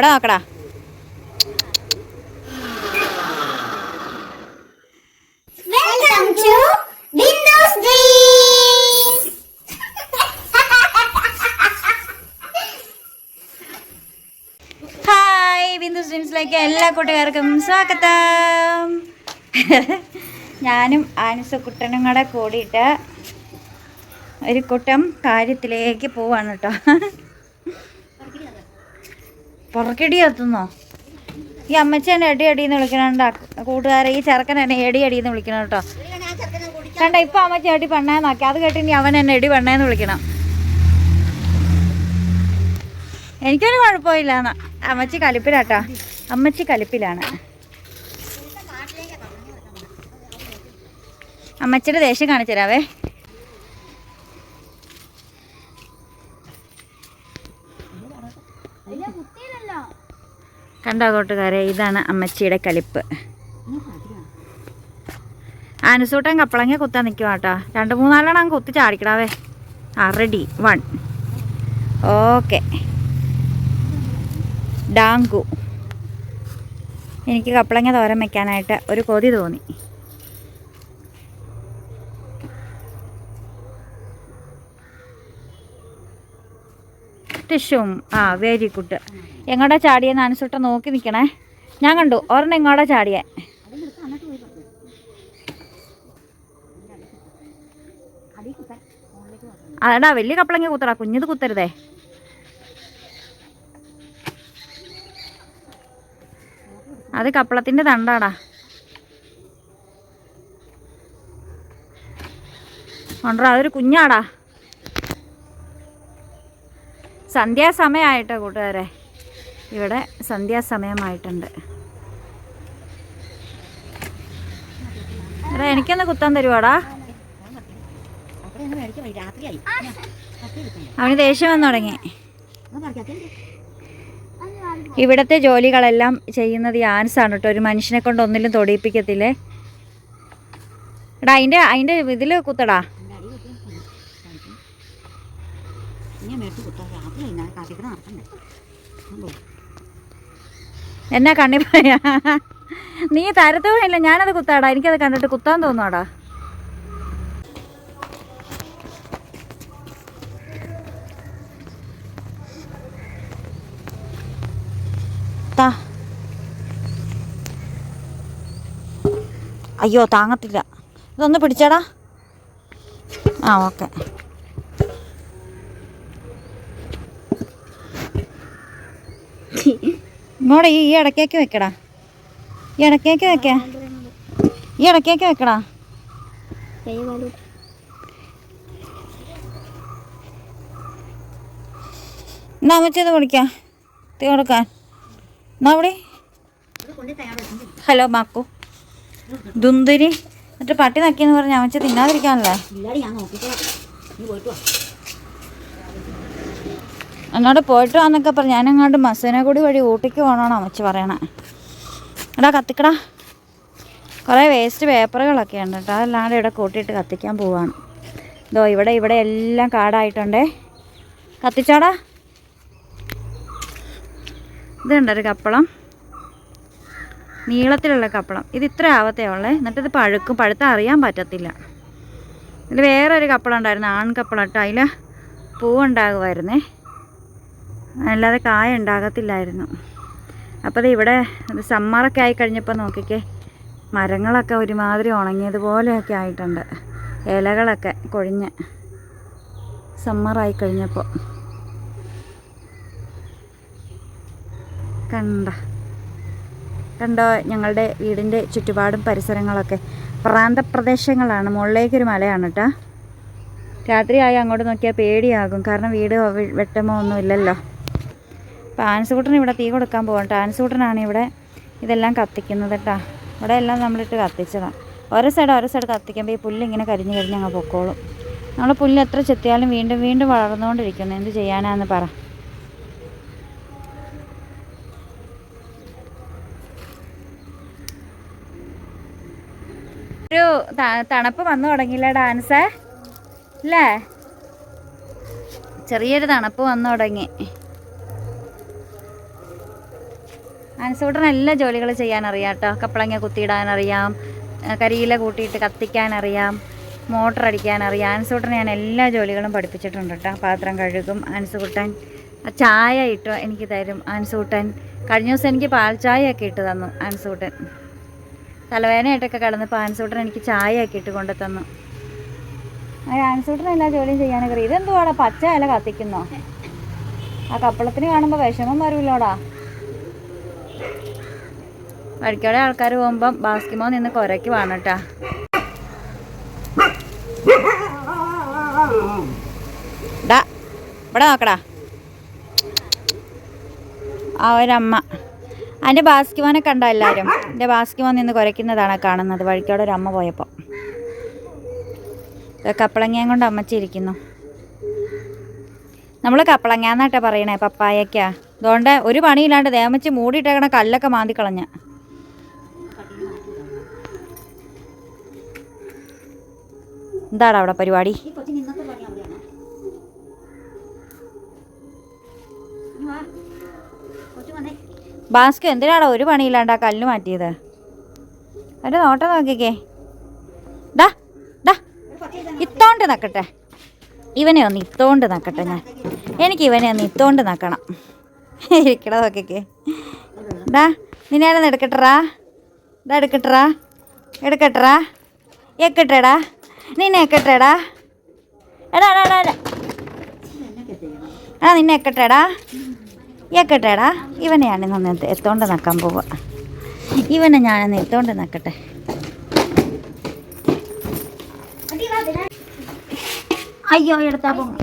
ഇവിടെ നോക്കടാ. ഹായ് ബിന്ദു സ്ട്രീംസിലേക്ക് എല്ലാ കൂട്ടുകാർക്കും സ്വാഗതം. ഞാനും ആനിസ കുട്ടനും കൂടെ കൂടിയിട്ട് ഒരു കൂട്ടം കാര്യത്തിലേക്ക് പോവാണ് കേട്ടോ. പുറക്കിടി എത്തുന്നോ ഈ അമ്മച്ചേനെ എടി അടിന്ന് വിളിക്കണണ്ട. കൂട്ടുകാരെ ഈ ചെറുക്കൻ എന്നെ എടി അടിന്ന് വിളിക്കണം കേട്ടോ. കണ്ട ഇപ്പൊ അമ്മച്ചി എടി പെണ്ണേന്നാക്കി. അത് കേട്ടി ഇനി അവൻ എന്നെ എടി പെണ്ണേന്ന് വിളിക്കണം. എനിക്കൊരു കുഴപ്പമില്ല എന്നാ അമ്മച്ചി കലിപ്പിലാട്ടാ. അമ്മച്ചി കലിപ്പിലാണ്. അമ്മച്ചിയുടെ ദേഷ്യം കാണിച്ചു തരാവേ. കണ്ടോ കൂട്ടുകാരെ ഇതാണ് അമ്മച്ചിയുടെ കളിപ്പ് ആനസൂട്ടൻ കപ്പളങ്ങ കുത്താൻ നിൽക്കുക കേട്ടോ രണ്ട് മൂന്നാലെണ്ണം കുത്തി ചാടിക്കടാവേ. ആ റെഡി വൺ ഓക്കെ ഡാങ്കു. എനിക്ക് കപ്പളങ്ങ തോരൻ വയ്ക്കാനായിട്ട് ഒരു കൊതി തോന്നി. ടിഷും ആ വെരി ഗുഡ് എങ്ങോട്ടാ ചാടിയെന്ന് അനുസൂട്ട നോക്കി നിൽക്കണേ ഞാൻ കണ്ടു ഒരെണ്ണം എങ്ങോട്ടാ ചാടിയേ. അതാ വലിയ കപ്പളങ്ങ കുത്തടാ കുഞ്ഞത് കുത്തരുതേ. അത് കപ്പളത്തിന്റെ തണ്ടാടാ. കൊണ്ടോ അതൊരു കുഞ്ഞാടാ. സന്ധ്യാസമയമായിട്ടോ കൂട്ടുകാരെ? ഇവിടെ സന്ധ്യാസമയമായിട്ടുണ്ട്. എടാ എനിക്കൊന്ന് കുത്താൻ തരുവാടാ. അവന് ദേഷ്യം വന്നു തുടങ്ങി. ഇവിടത്തെ ജോലികളെല്ലാം ചെയ്യുന്നത് ഈ ആൻസാണ് കേട്ടോ. ഒരു മനുഷ്യനെ കൊണ്ട് ഒന്നിലും തൊടിയിപ്പിക്കത്തില്ലേ? എടാ അതിന്റെ അതിന്റെ ഇതിൽ കുത്തടാ. എന്നാ കണ്ണി പറയാ നീ തരത്തുമില്ല ഞാനത് കുത്താടാ. എനിക്കത് കണ്ടിട്ട് കുത്താൻ തോന്നാടാ താ. അയ്യോ താങ്ങത്തില്ല. ഇതൊന്ന് പിടിച്ചടാ. ആ ഓക്കെ. ഇങ്ങോട്ട് ഈ ഇടക്കേക്ക് വെക്കടാ. ഈ ഇടക്കേക്ക് വെക്കേ. ഈ ഇടക്കേക്ക് വെക്കടാ. എന്നാ അമ്മച്ചത് കുടിക്കാം. തീ കൊടുക്കാൻ. എന്നാ അവിടെ ഹലോ മാക്കു. ദുന്തിരി മറ്റേ പട്ടി നക്കിയെന്ന് പറഞ്ഞ് അമ്മച്ച തിന്നാതിരിക്കാനല്ലേ? അങ്ങോട്ട് പോയിട്ട് വന്നൊക്കെ പറഞ്ഞു. ഞാനങ്ങോട്ട് കൂടി വഴി ഊട്ടിക്ക് പോകണമെന്നാണ് അമ്മച്ചി പറയണേ. എടാ കത്തിക്കടാ. കുറേ വേസ്റ്റ് പേപ്പറുകളൊക്കെ ഉണ്ട് കേട്ടോ. അതെല്ലാം ഇവിടെ കൂട്ടിയിട്ട് കത്തിക്കാൻ പോവാണ്. ഇതോ ഇവിടെ ഇവിടെ എല്ലാം കാടായിട്ടുണ്ടേ. കത്തിച്ചാടാ. ഇതുണ്ട് ഒരു കപ്പളം. നീളത്തിലുള്ള കപ്പളം. ഇത് ഇത്ര ആവത്തേ ഉള്ളേ. എന്നിട്ട് ഇത് പഴുക്കും. പഴുത്ത അറിയാൻ പറ്റത്തില്ല. ഇതിൽ വേറൊരു കപ്പളം ഉണ്ടായിരുന്നു. ആൺകപ്പളം കേട്ടോ. അതിൽ പൂവുണ്ടാകുമായിരുന്നേ. അല്ലാതെ കായ ഉണ്ടാകത്തില്ലായിരുന്നു. അപ്പോൾ ഇവിടെ സമ്മറൊക്കെ ആയി കഴിഞ്ഞപ്പോൾ നോക്കിക്കേ മരങ്ങളൊക്കെ ഒരുമാതിരി ഉണങ്ങിയതുപോലെയൊക്കെ ആയിട്ടുണ്ട്. ഇലകളൊക്കെ കൊഴിഞ്ഞ് സമ്മറായി കഴിഞ്ഞപ്പോൾ. കണ്ട കണ്ടോ ഞങ്ങളുടെ വീടിന്റെ ചുറ്റുപാടും പരിസരങ്ങളൊക്കെ? പ്രാന്തപ്രദേശങ്ങളാണ്. മുകളിലേക്കൊരു മലയാണ് കേട്ടോ. രാത്രിയായി അങ്ങോട്ട് നോക്കിയാൽ പേടിയാകും. കാരണം വീട് വെട്ടമോ ഒന്നും ഇല്ലല്ലോ അപ്പോൾ ആൻസുകൂട്ടന് ഇവിടെ തീ കൊടുക്കാൻ പോകട്ടെ ആൻസുകൂട്ടനാണ് ഇവിടെ ഇതെല്ലാം കത്തിക്കുന്നത് കേട്ടോ. ഇവിടെ എല്ലാം നമ്മളിട്ട് കത്തിച്ചതാണ് ഓരോ സൈഡ് ഓരോ സൈഡ് കത്തിക്കുമ്പോൾ ഈ പുല്ല് ഇങ്ങനെ കരിഞ്ഞ് കരിഞ്ഞ് അങ്ങ് പൊക്കോളും. നമ്മൾ പുല്ല് എത്ര ചെത്തിയാലും വീണ്ടും വീണ്ടും വളർന്നുകൊണ്ടിരിക്കുന്നു. എന്ത് ചെയ്യാനാന്ന് പറ. ഒരു തണുപ്പ് വന്നു തുടങ്ങിയില്ല ഡാൻസ്? അല്ലേ ചെറിയൊരു തണുപ്പ് വന്നു തുടങ്ങി. ആൻസൂട്ടന് എല്ലാ ജോലികളും ചെയ്യാൻ അറിയാം കേട്ടോ കപ്പളങ്ങ കുത്തിയിടാനറിയാം കരിയില കൂട്ടിയിട്ട് കത്തിക്കാനറിയാം മോട്ടർ അടിക്കാൻ അറിയാം ആൻസൂട്ടനെ ഞാൻ എല്ലാ ജോലികളും പഠിപ്പിച്ചിട്ടുണ്ട് കേട്ടോ പാത്രം കഴുകും ആൻസൂട്ടൻ ആ ചായ ഇട്ടു എനിക്ക് തരും ആൻസൂട്ടൻ കഴിഞ്ഞ ദിവസം എനിക്ക് പാൽ ചായയൊക്കെ ഇട്ട് തന്നു ആൻസൂട്ടൻ തലവേദനയായിട്ടൊക്കെ കിടന്നപ്പോൾ ആൻസൂട്ടൻ എനിക്ക് ചായയൊക്കെ ഇട്ട് കൊണ്ട് തന്നു. ആൻസൂട്ടൻ എല്ലാ ജോലിയും ചെയ്യാനൊക്കെ ഇതെന്തുവാടാ? പച്ച ഇല കത്തിക്കുന്നോ? ആ കപ്പളത്തിന് കാണുമ്പോൾ വിഷമം വരൂല്ലോടാ. വഴിക്കോടെ ആൾക്കാർ പോകുമ്പം ബാസ്കിമോ നിന്ന് കൊരയ്ക്ക് വേണം കേട്ടാ ഇവിടെ നോക്കടാ. ആ ഒരമ്മ. അതിന്റെ ബാസ്കിമോനെ കണ്ട എല്ലാവരും എന്റെ ബാസ്കിമോ നിന്ന് കുരയ്ക്കുന്നതാണ് കാണുന്നത്. വഴിക്കോടെ ഒരു അമ്മ പോയപ്പോൾ കപ്പളങ്ങയും കൊണ്ട് അമ്മച്ചിരിക്കുന്നു നമ്മൾ കപ്പളങ്ങ എന്നാട്ടാ പറയണേ പപ്പായക്കാ. അതുകൊണ്ട് ഒരു പണിയില്ലാണ്ട് ദേമച്ച് മൂടിയിട്ടേക്കണ കല്ലൊക്കെ മാന്തിക്കളഞ്ഞ എന്താണ് അവിടെ പരിപാടി? ബാസ്ക് എന്തിനാടാ ഒരു പണിയില്ലാണ്ട് ആ കല്ല് മാറ്റിയത്? ഒരു നോട്ടം നോക്കിക്കേ. ഡാ ഡാ ഇത്തോണ്ട് നക്കട്ടെ. ഇവനെ ഒന്ന് ഇത്തോണ്ട് നക്കട്ടെ ഞാൻ. എനിക്ക് ഇവനെ ഒന്ന് ഇത്തോണ്ട് നക്കണം. ഇരിക്കട നോക്കിക്കേ. ഡാ നിന്നെ ഒന്ന് എടുക്കട്ടറാ ഡാ എടുക്കട്ടറാ എടുക്കട്ടറാ എക്കട്ടെടാ. നിന്നെ എക്കട്ടെടാ. എടാ എടാ എടാ എടാ. നിന്നെ എക്കട്ടെടാ. എക്കട്ടെടാ. ഇവനെയാണ് ഞാനിന്ന് എത്തോണ്ട് നക്കാൻ പോവുക ഇവനെ ഞാനൊന്ന് എത്തോണ്ട് നക്കട്ടെ. അയ്യോ എടുത്താ പോകും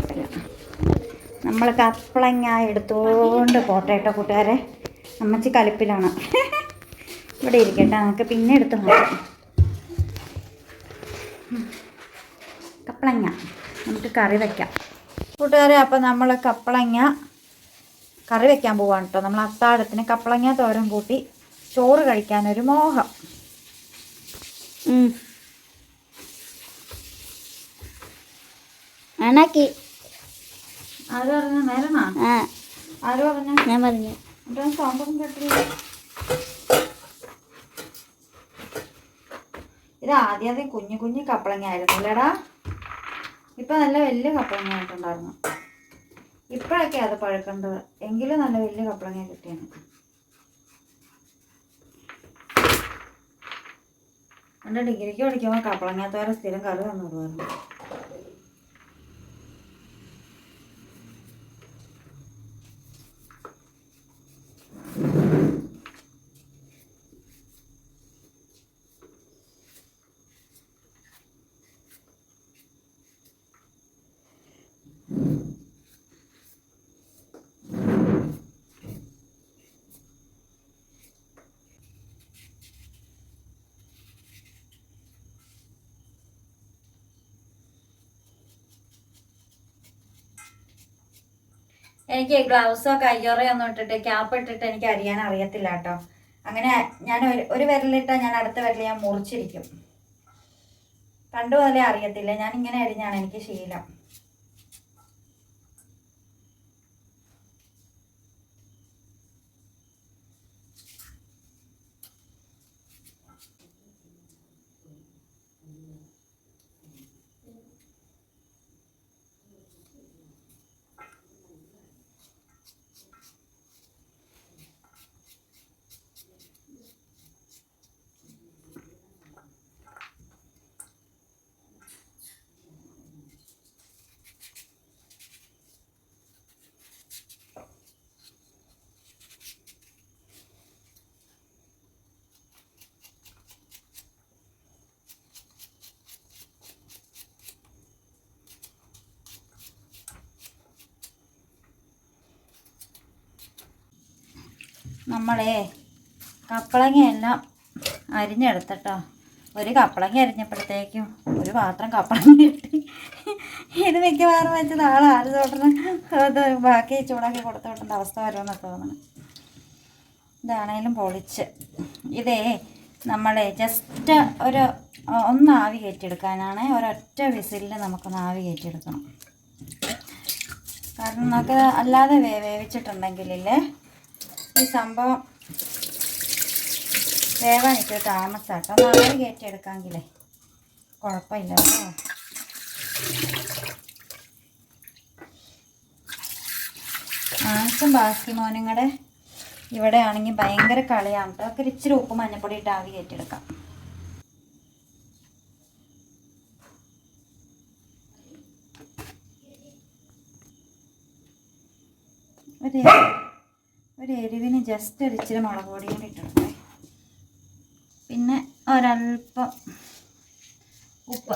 നമ്മൾ കപ്പളങ്ങ എടുത്തോണ്ട് പോട്ടെ കേട്ടോ കൂട്ടുകാരെ. അമ്മച്ചി കലിപ്പിലാണ്. ഇവിടെ ഇരിക്കട്ടെ നമുക്ക് പിന്നെ എടുത്ത് നോക്കാം. കപ്പളങ്ങ നമുക്ക് കറി വയ്ക്കാം കൂട്ടുകാരെ അപ്പം നമ്മൾ കപ്പളങ്ങ കറി വയ്ക്കാൻ പോവാണ് കേട്ടോ. നമ്മൾ അത്താഴത്തിന് കപ്പളങ്ങ തോരൻ കൂട്ടി ചോറ് കഴിക്കാനൊരു മോഹം. അണാക്കി ആര് പറഞ്ഞ നേരമാ ആ ആര് പറഞ്ഞ ഞാൻ പറഞ്ഞു. ഇത് ആദ്യം ആദ്യം കുഞ്ഞു കുഞ്ഞു കപ്പളങ്ങ ആയിരുന്നു അല്ലേടാ ഇപ്പൊ നല്ല വലിയ കപ്പളങ്ങ ആയിട്ടുണ്ടായിരുന്നു. ഇപ്പോഴൊക്കെ അത് പഴുക്കേണ്ടത്. എങ്കിലും നല്ല വലിയ കപ്പളങ്ങ കിട്ടിയാണ്. എന്റെ ഡിഗ്രിക്ക് പഠിക്കുമ്പോൾ കപ്പളങ്ങാത്തവരെ സ്ഥിരം കറി തന്നിടുമായിരുന്നു എനിക്ക് ഗ്ലൗസോ കയ്യോറയോ ഒന്നും ഇട്ടിട്ട് ക്യാപ്പ് ഇട്ടിട്ട് എനിക്ക് അറിയാൻ അറിയത്തില്ല കേട്ടോ. അങ്ങനെ ഞാൻ ഒരു ഒരു വിരലിട്ടാൽ ഞാൻ അടുത്ത വിരൽ ഞാൻ മുറിച്ചിരിക്കും. പണ്ട് മുതലേ അറിയത്തില്ല. ഞാൻ ഇങ്ങനെ അരിഞ്ഞാണ് എനിക്ക് ശീലം. നമ്മളേ കപ്പളങ്ങയെല്ലാം അരിഞ്ഞെടുത്തട്ടോ. ഒരു കപ്പളങ്ങ അരിഞ്ഞപ്പോഴത്തേക്കും ഒരു പാത്രം കപ്പളങ്ങ കിട്ടി. ഇത് മിക്കവാറും വെച്ച് നാളെ ആര് തോട്ടണം? അത് ബാക്കി ചൂടാക്കി കൊടുത്തു വിട്ടേണ്ട അവസ്ഥ വരുമെന്നൊക്കെ തോന്നണം. ഇതാണേലും പൊളിച്ച്. ഇതേ നമ്മളെ ജസ്റ്റ് ഒരു ഒന്ന് ആവി കയറ്റിയെടുക്കാനാണ് ഒരൊറ്റ വിസിലിൽ നമുക്കൊന്ന് ആവി കയറ്റിയെടുക്കണം. കാരണം നമുക്ക് അല്ലാതെ വേവിച്ചിട്ടുണ്ടെങ്കിലേ ഈ സംഭവം വേവാൻ ഇച്ചിരി താമസാട്ടോ നാളെ കയറ്റിയെടുക്കാമെങ്കിലേ. കുഴപ്പമില്ല കേട്ടോ. മാസം ബാസ്കി മോനും ഇവിടെ ആണെങ്കിൽ ഭയങ്കര കളിയാണ് കേട്ടോ. ഒക്കെ ഇച്ചിരി ഉപ്പ് മഞ്ഞപ്പൊടി ഇട്ട് ആവി കയറ്റിയെടുക്കാം. ഒരു ഒരു എരിവിന് ജസ്റ്റ് ഒരു ഇച്ചിരി മുളക് പൊടി കൂടി ഇട്ടിട്ടുണ്ട്. പിന്നെ ഒരല്പം ഉപ്പ്.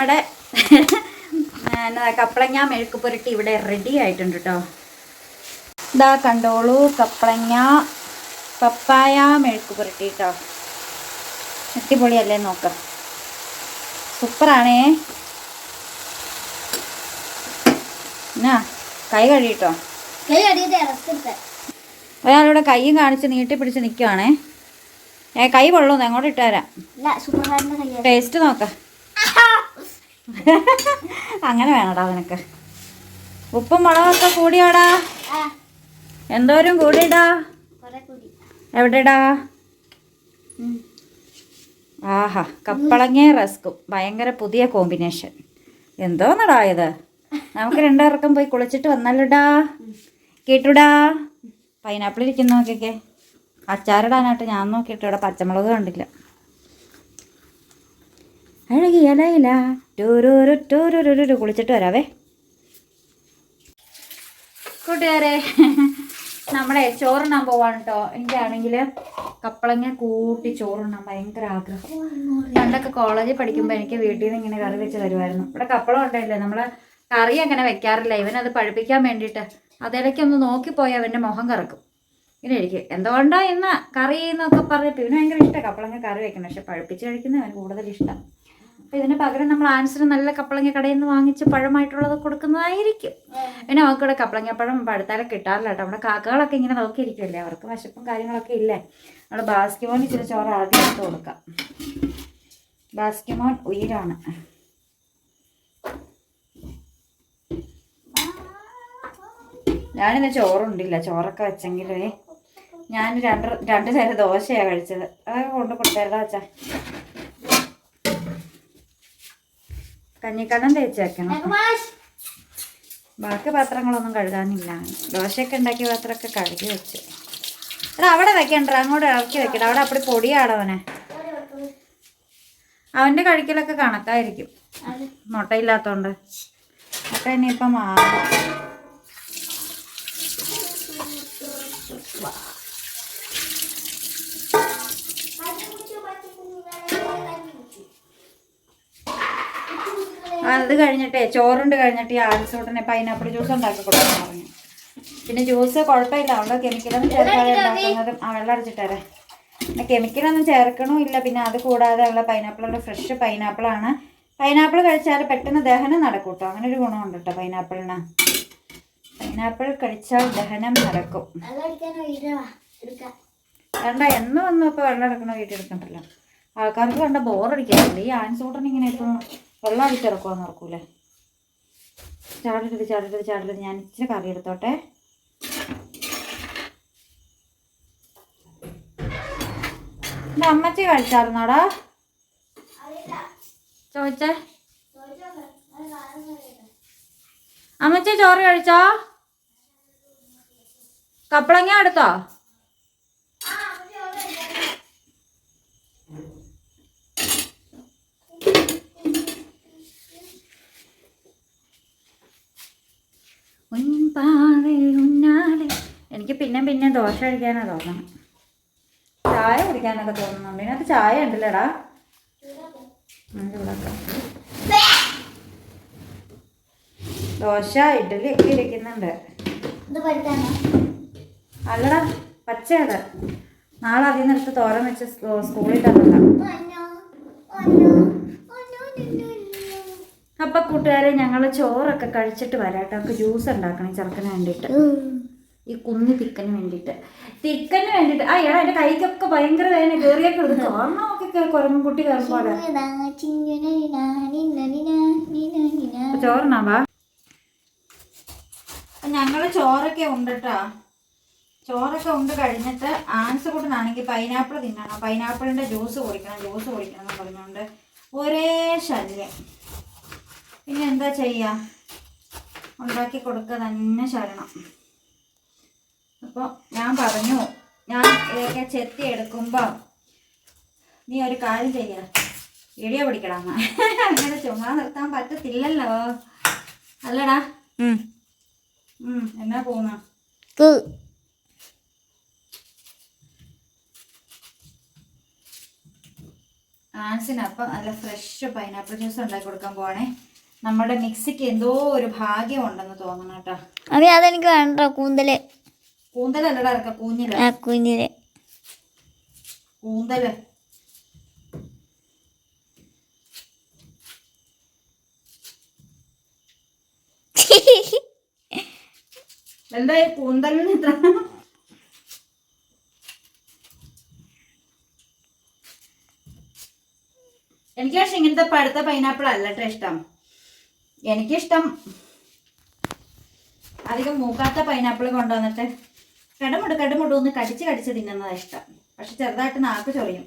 നമ്മുടെ കപ്പളങ്ങ മെഴുക്ക് പുരട്ടി ഇവിടെ റെഡി ആയിട്ടുണ്ട് കേട്ടോ ഇതാ കണ്ടോളൂ കപ്പളങ്ങ പപ്പായ മെഴുക്ക് പുരട്ടി കേട്ടോ അടിപൊളിയല്ലേ നോക്ക. സൂപ്പറാണേ. എന്നാ കൈ കഴിയിട്ടോ കൈ അടിയത് ഇറക്കട്ടെ ഒരാളിവിടെ കൈയും കാണിച്ച് നീട്ടി പിടിച്ച് നിൽക്കുവാണേ ഏ കൈ പൊള്ളൂന്ന് അങ്ങോട്ട് ഇട്ടുതരാം ടേസ്റ്റ് നോക്ക. അങ്ങനെ വേണടാ നിനക്ക്. ഉപ്പും മുളകൊക്കെ കൂടിയോടാ? എന്തോരും കൂടിയിടാ? എവിടെടാ? ആഹാ കപ്പളങ്ങ റസ്കും. ഭയങ്കര പുതിയ കോമ്പിനേഷൻ. എന്തോന്നടാ ഇത്? നമുക്ക് രണ്ടുപേർക്കും പോയി കുളിച്ചിട്ട് വന്നല്ലോടാ? കേട്ടുടാ? പൈനാപ്പിൾ ഇരിക്കുന്നു നോക്കിയൊക്കെ അച്ചാറിടാനായിട്ട് ഞാൻ നോക്കിയിട്ട് ഇവിടെ പച്ചമുളക് കണ്ടില്ല. അഴകിയ ലൈല ടൂരൂരു ടൂരൂരു കുളിച്ചിട്ട് വരാവേ. കൂട്ടുകാരെ നമ്മളെ ചോറുണ്ണാൻ പോവാണ് കേട്ടോ എനിക്കാണെങ്കിൽ കപ്പളങ്ങ കൂട്ടി ചോറുണ്ണാൻ ഭയങ്കര ആഗ്രഹം. പണ്ടൊക്കെ കോളേജിൽ പഠിക്കുമ്പോൾ എനിക്ക് വീട്ടിൽ നിന്ന് ഇങ്ങനെ കറി വെച്ച് തരുമായിരുന്നു ഇവിടെ കപ്പളം ഉണ്ടായില്ലേ നമ്മൾ കറി അങ്ങനെ വെക്കാറില്ല. ഇവനത് പഴുപ്പിക്കാൻ വേണ്ടിയിട്ട്. അതിടയ്ക്ക് ഒന്ന് നോക്കിപ്പോയി അവന്റെ മുഖം കറക്കും. ഇങ്ങനെ ഇരിക്കും. എന്തുകൊണ്ടോ ഇന്ന് കറി എന്നൊക്കെ പറഞ്ഞപ്പോൾ ഇവന് ഭയങ്കര ഇഷ്ടമാണ് കപ്പളങ്ങ കറി വെക്കണം പക്ഷെ പഴുപ്പിച്ച് കഴിക്കുന്ന അവന് കൂടുതൽ ഇഷ്ടം. അപ്പോൾ ഇതിന് പകരം നമ്മൾ ആൻസർ നല്ല കപ്പളങ്ങ കടയിൽ നിന്ന് വാങ്ങിച്ച് പഴമായിട്ടുള്ളത് കൊടുക്കുന്നതായിരിക്കും. പിന്നെ നമുക്കിവിടെ കപ്പളങ്ങപ്പഴം പഴുത്താലും കിട്ടാറില്ല കേട്ടോ. നമ്മുടെ കാക്കകളൊക്കെ ഇങ്ങനെ നോക്കിയിരിക്കുമല്ലേ അവർക്ക് വിശപ്പും കാര്യങ്ങളൊക്കെ ഇല്ലേ? നമ്മൾ ബാസ്കിമോൻ ഇച്ചിരി ചോറ് ആദ്യം ഇട്ട് കൊടുക്കാം. ബാസ്കിമോൻ ഉയരാണ്. ഞാനിന്ന് ചോറുണ്ടില്ല. ചോറൊക്കെ വെച്ചെങ്കിലേ ഞാൻ രണ്ട് രണ്ട് നേരം ദോശയാണ് കഴിച്ചത്. അതൊക്കെ കൊണ്ട് കൊടുത്തായിരുന്നോ അച്ഛാ. കഞ്ഞിക്കണ്ണം തേച്ച് വെക്കണം ബാക്കി പാത്രങ്ങളൊന്നും കഴുകാനില്ല. ദോശയൊക്കെ ഉണ്ടാക്കിയ പാത്രമൊക്കെ കഴുകി വെച്ചു. എടാ അവിടെ വെക്കണ്ട അങ്ങോട്ട് ഇറക്കി വെക്കണ്ട അവിടെ അപ്പടി പൊടിയാടോ അവനെ. അവന്റെ കഴിക്കലൊക്കെ കണക്കായിരിക്കും. മുട്ടയില്ലാത്തോണ്ട്. മുട്ട ഇനിയിപ്പം മാറും. അത് കഴിഞ്ഞിട്ടേ ചോറുണ്ട് കഴിഞ്ഞിട്ട് ഈ ആൽസൂട്ടിനെ പൈനാപ്പിൾ ജ്യൂസ് ഉണ്ടാക്കി കൊടുക്കാൻ പറഞ്ഞു. പിന്നെ ജ്യൂസ് കുഴപ്പമില്ല അവിടെ കെമിക്കലൊന്നും ചേർക്കാതെ ഉണ്ടാക്കുന്നതും ആ വെള്ളം അടിച്ചിട്ടേ പിന്നെ കെമിക്കലൊന്നും ചേർക്കണമില്ല പിന്നെ അത് കൂടാതെ ഉള്ള പൈനാപ്പിളുടെ ഫ്രഷ് പൈനാപ്പിളാണ് പൈനാപ്പിൾ കഴിച്ചാൽ പെട്ടെന്ന് ദഹനം നടക്കും കേട്ടോ അങ്ങനെ ഒരു ഗുണമുണ്ട് കേട്ടോ പൈനാപ്പിളിന് പൈനാപ്പിൾ കഴിച്ചാൽ ദഹനം നടക്കും. വേണ്ട എന്ന് വന്നപ്പോൾ വെള്ളം എടുക്കണ വീട്ടിൽ എടുക്കണ്ടല്ലോ. ആൾക്കാർക്ക് കണ്ട ബോറടിക്കാറില്ല ഈ ആൻസൂട്ടൻ ഇങ്ങനെ ഇപ്പം വെള്ളം അടിച്ചിറക്കുവാന്ന് ഓർക്കൂലേ? ചാടരുത് ചാടരുത് ചാടരുത് ഞാൻ ഇച്ചിരി കറി എടുത്തോട്ടെ. എന്റെ അമ്മച്ചി കഴിച്ചായിരുന്നോടാ? ചോദിച്ചേ? അമ്മച്ചി ചോറ് കഴിച്ചോ? കപ്പളങ്ങ എടുത്തോ? ഉന്നാലെ എനിക്ക് പിന്നെ പിന്നെ ദോശ കഴിക്കാനാ തോന്നണം. ചായ കുടിക്കാനൊക്കെ തോന്നുന്നുണ്ട് ഇതിനകത്ത് ചായ ഉണ്ടല്ലേടാ? ദോശ ഇഡ്ഡലി ഒക്കെ ഇരിക്കുന്നുണ്ട്. അല്ലടാ പച്ചയാണ് നാളെ അതിൽ നിന്നെടുത്ത് തോരം തോരൻ വെച്ച് സ്കൂ- സ്കൂളിൽ തന്നതാണ് ഒന്നോ ഒന്നോ ഒന്നോ നിന്നു അപ്പൊ കൂട്ടുകാരെ ഞങ്ങൾ ചോറൊക്കെ കഴിച്ചിട്ട് വരാട്ടോ അവർക്ക് ജ്യൂസ് ഉണ്ടാക്കണം ചെറുക്കന് വേണ്ടിയിട്ട് ഈ കുഞ്ഞു തിക്കന് വേണ്ടിട്ട് തിക്കന് വേണ്ടിട്ട് ആ എടാ എന്റെ കൈക്കൊക്കെ ഭയങ്കര വേദന കയറിയൊക്കെ എടുക്കും സ്വർണമൊക്കെ കുരങ്ങും കുട്ടി കയറുമ്പോലെ ചോറിനാ ഞങ്ങൾ ചോറൊക്കെ ഉണ്ട് കേട്ടോ ചോറൊക്കെ ഉണ്ട് കഴിഞ്ഞിട്ട് ആൻസ് കൂട്ടുന്നാണെങ്കിൽ പൈനാപ്പിൾ തിന്നണം പൈനാപ്പിളിന്റെ ജ്യൂസ് കുടിക്കണം ജ്യൂസ് കുടിക്കണം എന്ന് പറഞ്ഞുകൊണ്ട് ഒരേ ശല്യം പിന്നെ എന്താ ചെയ്യുക ഉണ്ടാക്കി കൊടുക്കുക തന്നെ ശരണം. അപ്പോൾ ഞാൻ പറഞ്ഞു ഞാൻ ഇതൊക്കെ ചെത്തി എടുക്കുമ്പോൾ നീ ഒരു കാര്യം ചെയ്യുക വീഡിയോ പിടിക്കടാമ്മ അങ്ങനെ ചുമ്മാ നിർത്താൻ പറ്റത്തില്ലല്ലോ. അല്ലടാ. എന്നാ പോന്ന ആൻസിന് അപ്പം നല്ല ഫ്രഷ് പൈനാപ്പിൾ ജ്യൂസ് ഉണ്ടാക്കി കൊടുക്കാൻ പോവാണേ. നമ്മുടെ മിക്സിക്ക് എന്തോ ഒരു ഭാഗ്യം ഉണ്ടെന്ന് തോന്നണം കേട്ടോ. അമ്മ അതെനിക്ക് വേണ്ട കൂന്തൽ. കൂന്തലല്ലടാ ഇറക്ക കൂഞ്ഞിൽ. ആ കുഞ്ഞിൽ. കൂന്തൽ. എന്താ ഈ കൂന്തലിന് ഇത്ര? എനിക്ക് പക്ഷെ ഇങ്ങനത്തെ പഴുത്ത പൈനാപ്പിൾ അല്ല കേട്ടോ ഇഷ്ടം. എനിക്കിഷ്ടം അധികം മൂക്കാത്ത പൈനാപ്പിൾ കൊണ്ടുവന്നിട്ട് കടമുട് കടമുട് ഒന്ന് കടിച്ച് കടിച്ച് തിന്നുന്നതാണ് ഇഷ്ടം. പക്ഷെ ചെറുതായിട്ട് നാക്ക് ചൊറിയും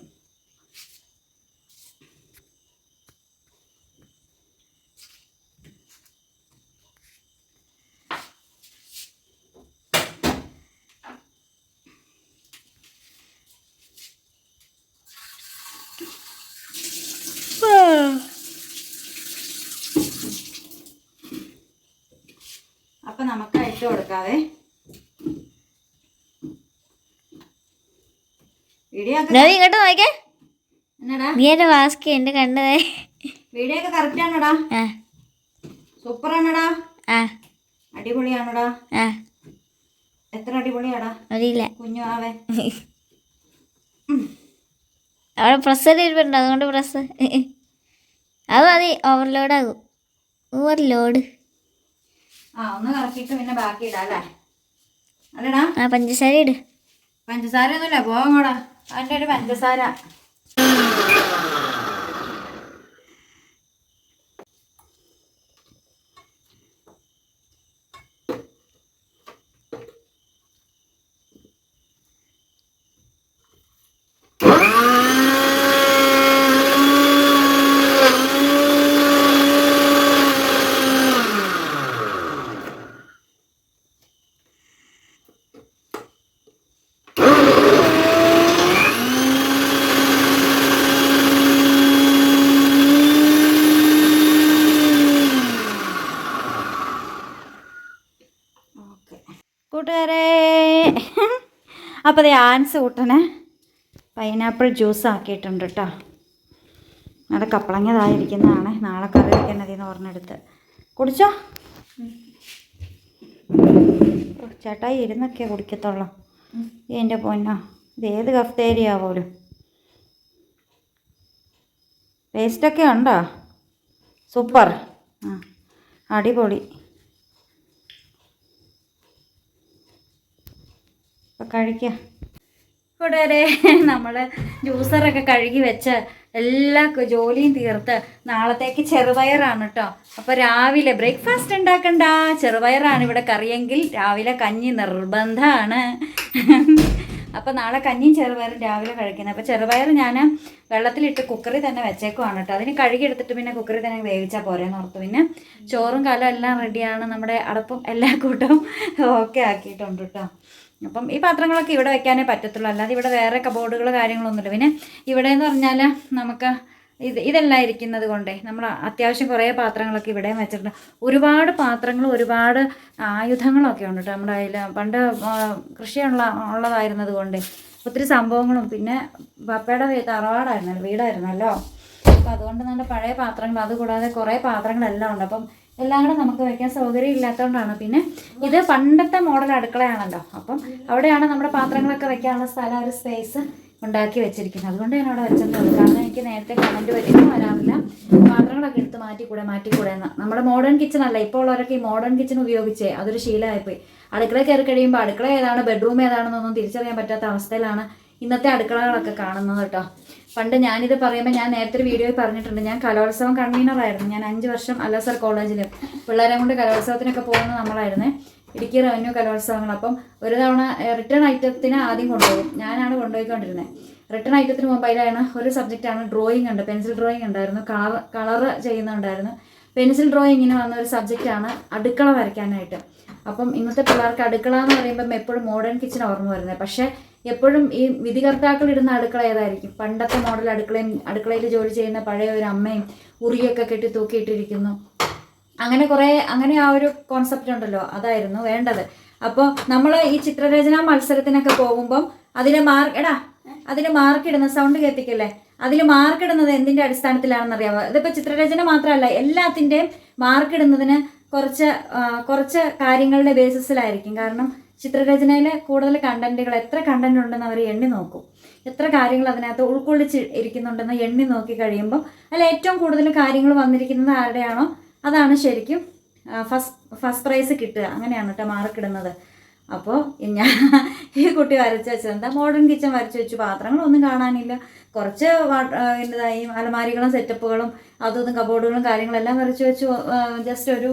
അപ്പൊ നമുക്ക് ഇട്ട് കൊടുക്കാവേ നവി ഇങ്ങോട്ട് നോക്കേ നീ എന്റെ മാസ്ക് എന്റെ കണ്ടതേ. വീഡിയോ ഒക്കെ കറക്റ്റ് ആണോടാ? ആ. സൂപ്പർ ആണോടാ അടിപൊളിയാണോടാ? എത്ര അടിപൊളിയാടാ? അറിയില്ല. കുഞ്ഞു ആവേ. അവിടെ പ്രസ് ഇരിപ്പുണ്ട് അതുകൊണ്ട് പ്രസ് അത് മതി ഓവർലോഡ് ആകും. ഓവർലോഡ് ആ ഒന്ന് കറക്കിയിട്ട് പിന്നെ ബാക്കി ഇടാ അല്ലേ? അല്ലടാ. ആ പഞ്ചസാര ഇട്. പഞ്ചസാര ഒന്നുമില്ല പോവാങ്ങോടാ അതിന്റെ ഒരു പഞ്ചസാര. അപ്പോൾ അതേ ആൻസ് കൂട്ടനെ പൈനാപ്പിൾ ജ്യൂസ് ആക്കിയിട്ടുണ്ട് കേട്ടോ അവിടെ കപ്പളങ്ങതായിരിക്കുന്നതാണ്. നാളെ കറി വെക്കണതെന്ന് പറഞ്ഞെടുത്ത്. കുടിച്ചോ? ചേട്ടായി ഇരുന്നൊക്കെ കുടിക്കത്തുള്ളൂ. എന്റെ പൊന്നോ ഇത് ഏത് കഫ്തേരിയാ പോലും? ഉണ്ടോ? സൂപ്പർ. ആ അടിപൊളി. അപ്പം കഴിക്കാം. കൂട്ടുകാരെ നമ്മൾ ജ്യൂസറൊക്കെ കഴുകി വെച്ച് എല്ലാ ജോലിയും തീർത്ത് നാളത്തേക്ക് ചെറുപയറാണ് കേട്ടോ അപ്പോൾ രാവിലെ ബ്രേക്ക്ഫാസ്റ്റ് ഉണ്ടാക്കണ്ട. ചെറുപയറാണ് ഇവിടെ കറിയെങ്കിൽ രാവിലെ കഞ്ഞി നിർബന്ധമാണ് അപ്പോൾ നാളെ കഞ്ഞിയും ചെറുപയറും രാവിലെ കഴിക്കുന്നത് അപ്പോൾ ചെറുപയർ ഞാൻ വെള്ളത്തിലിട്ട് കുക്കറിൽ തന്നെ വെച്ചേക്കുവാണ് കേട്ടോ അതിന് കഴുകിയെടുത്തിട്ട് പിന്നെ കുക്കറിൽ തന്നെ വേവിച്ചാൽ പോരെന്ന് ഓർത്തു പിന്നെ ചോറും കലം എല്ലാം റെഡിയാണ് നമ്മുടെ അടപ്പും എല്ലാ കൂട്ടവും ഓക്കെ ആക്കിയിട്ടുണ്ട് കേട്ടോ അപ്പം ഈ പാത്രങ്ങളൊക്കെ ഇവിടെ വെക്കാനേ പറ്റത്തുള്ളൂ. അല്ലാതെ ഇവിടെ വേറെ കബോർഡുകൾ കാര്യങ്ങളൊന്നുമില്ല. പിന്നെ ഇവിടെ എന്ന് പറഞ്ഞാൽ നമുക്ക് ഇത് ഇതെല്ലാം ഇരിക്കുന്നത് കൊണ്ടേ നമ്മൾ അത്യാവശ്യം കുറേ പാത്രങ്ങളൊക്കെ ഇവിടെ വെച്ചിട്ടുണ്ട്. ഒരുപാട് പാത്രങ്ങൾ ഒരുപാട് ആയുധങ്ങളൊക്കെ ഉണ്ട് കേട്ടോ നമ്മുടെ അതിൽ പണ്ട് കൃഷിയുള്ള ഉള്ളതായിരുന്നത് കൊണ്ട് ഒത്തിരി സംഭവങ്ങളും. പിന്നെ പപ്പയുടെ തറവാടായിരുന്നല്ലോ വീടായിരുന്നല്ലോ. അപ്പം അതുകൊണ്ട് നല്ല പഴയ പാത്രങ്ങൾ അതുകൂടാതെ കുറേ പാത്രങ്ങളെല്ലാം ഉണ്ട്. അപ്പം എല്ലാം കൂടെ നമുക്ക് വെക്കാൻ സൗകര്യം ഇല്ലാത്തതുകൊണ്ടാണ് പിന്നെ ഇത് പണ്ടത്തെ മോഡൽ അടുക്കളയാണല്ലോ. അപ്പം അവിടെയാണ് നമ്മുടെ പാത്രങ്ങളൊക്കെ വെക്കാനുള്ള സ്ഥലം ഒരു സ്പേസ് ഉണ്ടാക്കി വെച്ചിരിക്കുന്നത്. അതുകൊണ്ട് ഞാൻ അവിടെ വെച്ചെന്നുള്ളൂ കാരണം എനിക്ക് നേരത്തെ കമന്റ് വരുന്നു വരാറില്ല. പാത്രങ്ങളൊക്കെ എടുത്ത് മാറ്റിക്കൂടെ മാറ്റിക്കൂടെ എന്ന്. നമ്മുടെ മോഡേൺ കിച്ചൺ അല്ല. ഇപ്പോൾ ഉള്ളവരൊക്കെ ഈ മോഡേൺ കിച്ചൺ ഉപയോഗിച്ചേ. അതൊരു ശീലമായിപ്പോയി. അടുക്കള കയറി കഴിയുമ്പോൾ അടുക്കള ഏതാണ് ബെഡ്റൂം ഏതാണെന്നൊന്നും തിരിച്ചറിയാൻ പറ്റാത്ത അവസ്ഥയിലാണ് ഇന്നത്തെ അടുക്കളകളൊക്കെ കാണുന്നത് കേട്ടോ. പണ്ട് ഞാനിത് പറയുമ്പോൾ ഞാൻ നേരത്തെ ഒരു വീഡിയോയിൽ പറഞ്ഞിട്ടുണ്ട്. ഞാൻ കലോത്സവം കൺവീനറായിരുന്നു ഞാൻ അഞ്ച് വർഷം അല്ല സർ കോളേജിൽ പിള്ളേരെ കൊണ്ട് കലോത്സവത്തിനൊക്കെ പോകുന്നത് നമ്മളായിരുന്നു. ഇടുക്കി റവന്യൂ കലോത്സവങ്ങൾ. അപ്പം ഒരു തവണ റിട്ടേൺ ഐറ്റത്തിന് ആദ്യം കൊണ്ടുപോകും. ഞാനാണ് കൊണ്ടുപോയിക്കൊണ്ടിരുന്നത് റിട്ടേൺ ഐറ്റത്തിന് മുമ്പായിലാണ് ഒരു സബ്ജക്റ്റാണ് ഡ്രോയിങ് ഉണ്ട്. പെൻസിൽ ഡ്രോയിങ് ഉണ്ടായിരുന്നു. കളർ കളറ് ചെയ്യുന്നുണ്ടായിരുന്നു പെൻസിൽ ഡ്രോയിങ്ങിന് വന്ന ഒരു സബ്ജക്റ്റാണ് അടുക്കള വരയ്ക്കാനായിട്ട്. അപ്പം ഇന്നത്തെ പിള്ളേർക്ക് അടുക്കള എന്ന് പറയുമ്പം എപ്പോഴും മോഡേൺ കിച്ചൺ ഓർമ്മ വരുന്നത് പക്ഷേ എപ്പോഴും ഈ വിധികർത്താക്കൾ ഇടുന്ന അടുക്കള ഏതായിരിക്കും? പണ്ടത്തെ മോഡൽ അടുക്കളയും അടുക്കളയിൽ ജോലി ചെയ്യുന്ന പഴയ ഒരു അമ്മയും ഉറിയൊക്കെ കെട്ടി തൂക്കിയിട്ടിരിക്കുന്നു. അങ്ങനെ കുറേ അങ്ങനെ ആ ഒരു കോൺസെപ്റ്റ് ഉണ്ടല്ലോ. അതായിരുന്നു വേണ്ടത്. അപ്പോൾ നമ്മൾ ഈ ചിത്രരചനാ മത്സരത്തിനൊക്കെ പോകുമ്പം അതിന് മാർക്ക് എടാ അതിന് മാർക്ക് ഇടുന്ന സൗണ്ട് കേൾപ്പിക്കല്ലേ? അതിൽ മാർക്ക് ഇടുന്നത് എന്തിന്റെ അടിസ്ഥാനത്തിലാണെന്ന് അറിയാമോ ഇതിപ്പോൾ ചിത്രരചന മാത്രമല്ല എല്ലാത്തിന്റെയും മാർക്ക് ഇടുന്നതിന് കുറച്ച് കുറച്ച് കാര്യങ്ങളുടെ ബേസിസിലായിരിക്കും കാരണം ചിത്രരചനയിൽ കൂടുതൽ കണ്ടന്റുകൾ എത്ര കണ്ടന്റ് ഉണ്ടെന്ന് അവർ എണ്ണി നോക്കും. എത്ര കാര്യങ്ങൾ അതിനകത്ത് ഉൾക്കൊള്ളിച്ച് ഇരിക്കുന്നുണ്ടെന്ന് എണ്ണി നോക്കി കഴിയുമ്പോൾ അതിൽ ഏറ്റവും കൂടുതൽ കാര്യങ്ങൾ വന്നിരിക്കുന്നത് ആരുടെയാണോ? അതാണ് ശരിക്കും ഫസ്റ്റ് ഫസ്റ്റ് പ്രൈസ് കിട്ടുക. അങ്ങനെയാണ് കേട്ടോ മാർക്ക് ഇടുന്നത്. അപ്പോൾ ഞാൻ ഈ കുട്ടി വരച്ച് വെച്ചത് എന്താ? മോഡേൺ കിച്ചൺ വരച്ച് വെച്ചു. പാത്രങ്ങളൊന്നും കാണാനില്ല. കുറച്ച് എന്തായി അലമാരികളും സെറ്റപ്പുകളും അതും കബോർഡുകളും കാര്യങ്ങളെല്ലാം വരച്ച് വെച്ചു. ജസ്റ്റ് ഒരു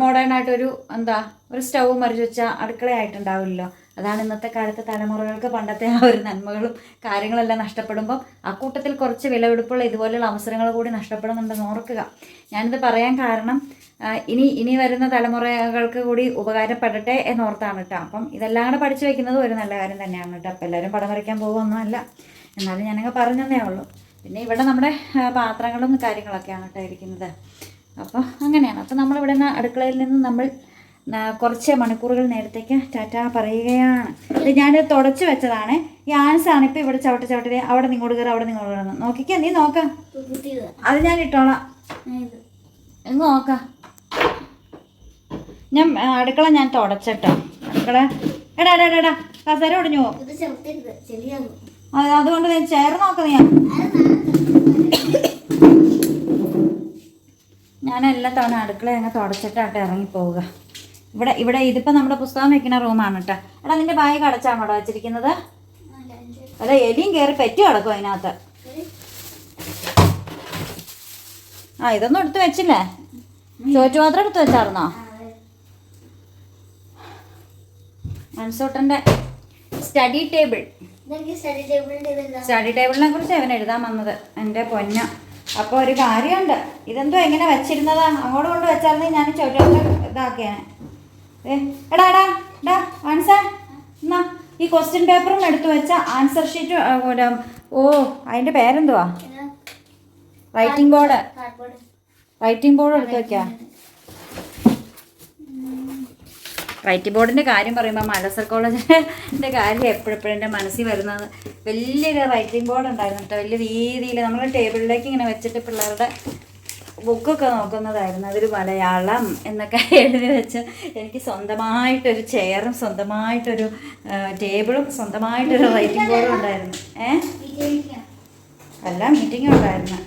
മോഡേൺ ആയിട്ടൊരു എന്താ ഒരു സ്റ്റൗ മറിച്ച് വെച്ചാൽ അടുക്കളയായിട്ടുണ്ടാവില്ലല്ലോ. അതാണ് ഇന്നത്തെ കാലത്തെ തലമുറകൾക്ക് പണ്ടത്തെ ആ ഒരു നന്മകളും കാര്യങ്ങളെല്ലാം നഷ്ടപ്പെടുമ്പോൾ അക്കൂട്ടത്തിൽ കൂട്ടത്തിൽ കുറച്ച് വിലവെടുപ്പുള്ള ഇതുപോലെയുള്ള അവസരങ്ങൾ കൂടി നഷ്ടപ്പെടുന്നുണ്ടെന്ന് ഓർക്കുക. ഞാനിത് പറയാൻ കാരണം ഇനി ഇനി വരുന്ന തലമുറകൾക്ക് കൂടി ഉപകാരപ്പെടട്ടെ എന്നോർത്താണ് കേട്ടോ അപ്പം ഇതെല്ലാം കൂടെ പഠിച്ചു വെക്കുന്നത് ഒരു നല്ല കാര്യം തന്നെയാണ് കേട്ടോ അപ്പം എല്ലാവരും പടം വരയ്ക്കാൻ പോകുമൊന്നുമല്ല എന്നാലും ഞാനങ്ങ് പറഞ്ഞതേ ഉള്ളൂ. പിന്നെ ഇവിടെ നമ്മുടെ പാത്രങ്ങളും കാര്യങ്ങളൊക്കെയാണ് കേട്ടോ ഇരിക്കുന്നത്. അപ്പോൾ അങ്ങനെയാണ്. അപ്പോൾ നമ്മളിവിടെ നിന്ന് അടുക്കളയിൽ നിന്ന് നമ്മൾ കുറച്ച് മണിക്കൂറുകൾ നേരത്തേക്ക് ടാറ്റ പറയുകയാണ്. ഇത് ഞാൻ തുടച്ച് വെച്ചതാണ്. ഈ ആൻസാണ് ഇപ്പോൾ ഇവിടെ ചവിട്ടി ചവിട്ടി അവിടെ നിങ്ങോട്ട് കയറി അവിടെ നിങ്ങോട്ട് കയറുന്നു നോക്കിക്ക നീ നോക്കാം. അത് ഞാൻ ഇട്ടോളാം. എന്ന് നോക്കാം. ഞാൻ അടുക്കള ഞാൻ തുടച്ചട്ടോ. അടുക്കള. എടാ എടാ എടാ, കസര ഒടിഞ്ഞു പോകും അതുകൊണ്ട് ഞാൻ ചേർ നോക്കുന്നത് ഞാൻ ഞാൻ എല്ലാ തവണ അടുക്കള അങ്ങ് തുടച്ചിട്ടാട്ട് ഇറങ്ങി പോവുക ഇവിടെ ഇവിടെ ഇതിപ്പോൾ നമ്മുടെ പുസ്തകം വെക്കുന്ന റൂമാണ് കേട്ടോ. എടാ നിന്റെ ബാഗ് അടച്ചാണോ അവിടെ വെച്ചിരിക്കുന്നത്? അല്ല എലിയും കയറി പറ്റി കിടക്കും അതിനകത്ത്. ആ ഇതൊന്നും എടുത്ത് വെച്ചില്ലേ? ചോറ്റു മാത്രം എടുത്ത് വെച്ചായിരുന്നോ? മൻസൂട്ടന്റെ സ്റ്റഡി ടേബിൾ. സ്റ്റഡി ടേബിളിനെ കുറിച്ച് അവൻ എഴുതാൻ വന്നത്. എന്റെ പൊന്ന. അപ്പോൾ ഒരു കാര്യമുണ്ട്. ഇതെന്തോ എങ്ങനെ വെച്ചിരുന്നതാ? അങ്ങോട്ട് കൊണ്ട് വെച്ചായിരുന്നെങ്കിൽ ഞാൻ ചോറ്റോട്ട് ഇതാക്കിയാണ് ഏ എടാ എടാ എടാ ആൻസർ. എന്നാ ഈ ക്വസ്റ്റ്യൻ പേപ്പറും എടുത്തു വെച്ച ആൻസർ ഷീറ്റ് ഓ അതിന്റെ പേരെന്തുവാ? റൈറ്റിംഗ് ബോർഡ് റൈറ്റിംഗ് ബോർഡ് എടുത്തു വെക്കാം? റൈറ്റ് ബോർഡിന്റെ കാര്യം പറയുമ്പോൾ മലസർ കോളേജിന്റെ കാര്യം എപ്പോഴെപ്പോഴും എന്റെ മനസ്സിൽ വരുന്നത്. വലിയൊരു റൈറ്റിംഗ് ബോർഡ് ഉണ്ടായിരുന്നു കേട്ടോ. വലിയ രീതിയിൽ നമ്മൾ ടേബിളിലേക്ക് ഇങ്ങനെ വെച്ചിട്ട് പിള്ളേരുടെ ബുക്കൊക്കെ നോക്കുന്നതായിരുന്നു. അതൊരു മലയാളം എന്നൊക്കെ എഴുതി വെച്ച് എനിക്ക് സ്വന്തമായിട്ടൊരു ചെയറും സ്വന്തമായിട്ടൊരു ടേബിളും സ്വന്തമായിട്ടൊരു റൈറ്റിംഗ് ബോർഡും ഉണ്ടായിരുന്നു. ഏ? അല്ല മീറ്റിംഗ് ഉണ്ടായിരുന്നു.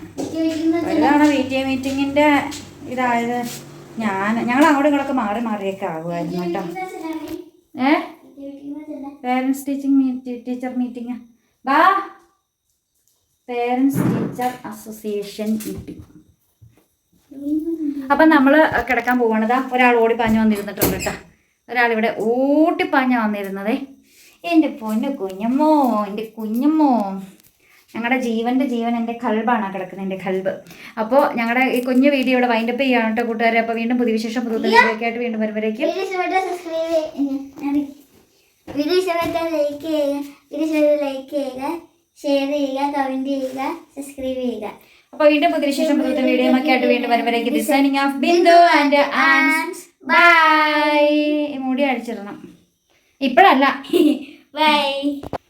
ഒരു തവണ പി ടി എ മീറ്റിങ്ങിന്റെ ഇതായത്. ഞാൻ ഞങ്ങൾ അങ്ങോട്ടും ഇങ്ങോട്ടൊക്കെ മാറി മാറിയൊക്കെ ആകുമായിരുന്നു കേട്ടോ. ഏ? പേരൻസ് ടീച്ചിങ് ടീച്ചർ മീറ്റിംഗ് ബാ. പേരൻസ് ടീച്ചർ അസോസിയേഷൻ മീറ്റിംഗ് അപ്പം നമ്മൾ കിടക്കാൻ പോകണതാ ഒരാൾ ഓടിപ്പാഞ്ഞ് വന്നിരുന്നിട്ടുണ്ട് കേട്ടോ. ഒരാളിവിടെ ഓട്ടിപ്പാഞ്ഞ വന്നിരുന്നതേ. എന്റെ പൊന്നു കുഞ്ഞമ്മോ എന്റെ കുഞ്ഞമ്മോ. ഞങ്ങളുടെ ജീവന്റെ ജീവൻ എന്റെ കൽബാണ് കിടക്കുന്നത് എന്റെ കൽബ്. അപ്പോൾ ഞങ്ങളുടെ ഈ കുഞ്ഞു വീഡിയോ ഇവിടെ വൈൻഡപ്പ് ചെയ്യാണ് കേട്ടോ കൂട്ടുകാരെ. അപ്പോൾ വീണ്ടും പുതിയ വിശേഷം പുതിയ വീഡിയോയൊക്കെ ആയിട്ട് വീണ്ടും വരുമ്പോഴേക്കും. വീഡിയോ ലൈക്ക് ചെയ്യുക. വീഡിയോ ലൈക്ക് ചെയ്യുക. ഷെയർ ചെയ്യുക. കമന്റ് ചെയ്യുക. സബ്സ്ക്രൈബ് ചെയ്യുക. അപ്പോൾ വീണ്ടും പുതിയ വിശേഷം പുതിയ വീഡിയോ ഒക്കെ ആയിട്ട് വീണ്ടും വരുമ്പോഴേക്കും. Designing of Bindu and Ann's by മുടി അടിച്ചിടണം ഇപ്പോഴല്ല. ബൈ